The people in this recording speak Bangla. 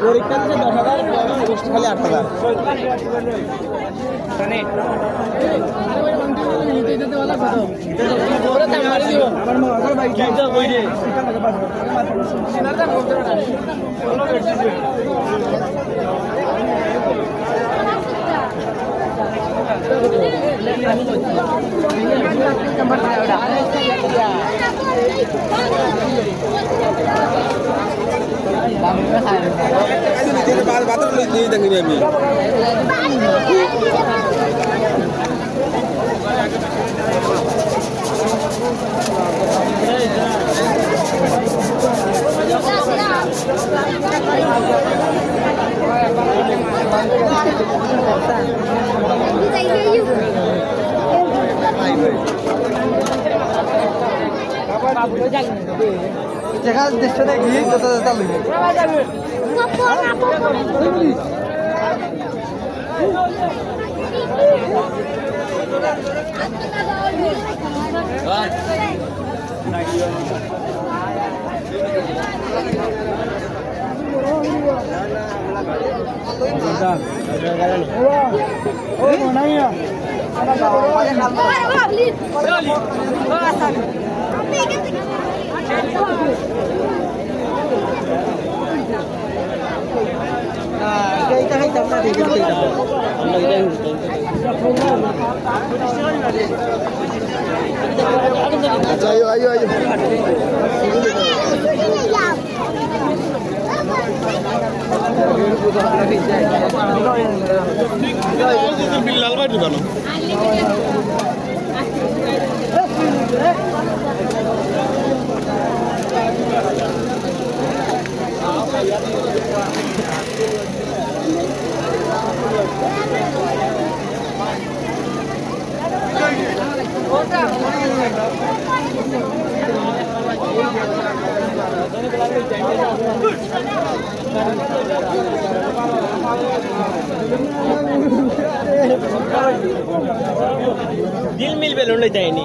পরীক্ষা দিতে দশ হাজার খালি আট হাজার। বাতাস দিয়ে দেখিনি আমি দেখা দৃশ্য দেখি যত যত লইবে। এইটা খাইতাম না দেখি খাইতাম আচ্ছা আয়ো আয়ো আয়ো দিল মিলবে লড়লে যায়নি।